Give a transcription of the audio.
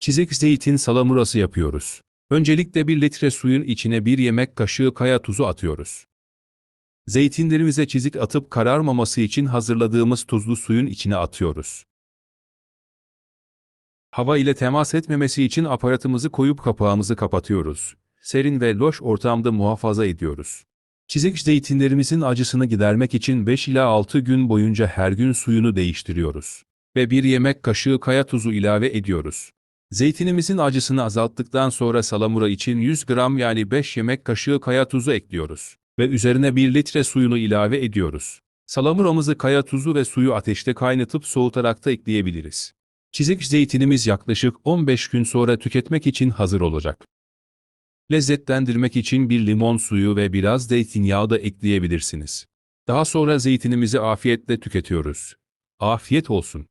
Çizik zeytin salamurası yapıyoruz. Öncelikle 1 litre suyun içine 1 yemek kaşığı kaya tuzu atıyoruz. Zeytinlerimize çizik atıp kararmaması için hazırladığımız tuzlu suyun içine atıyoruz. Hava ile temas etmemesi için aparatımızı koyup kapağımızı kapatıyoruz. Serin ve loş ortamda muhafaza ediyoruz. Çizik zeytinlerimizin acısını gidermek için 5 ila 6 gün boyunca her gün suyunu değiştiriyoruz. Ve bir yemek kaşığı kaya tuzu ilave ediyoruz. Zeytinimizin acısını azalttıktan sonra salamura için 100 gram yani 5 yemek kaşığı kaya tuzu ekliyoruz. Ve üzerine 1 litre suyunu ilave ediyoruz. Salamuramızı kaya tuzu ve suyu ateşte kaynatıp soğutarak da ekleyebiliriz. Çizik zeytinimiz yaklaşık 15 gün sonra tüketmek için hazır olacak. Lezzetlendirmek için bir limon suyu ve biraz zeytinyağı da ekleyebilirsiniz. Daha sonra zeytinimizi afiyetle tüketiyoruz. Afiyet olsun.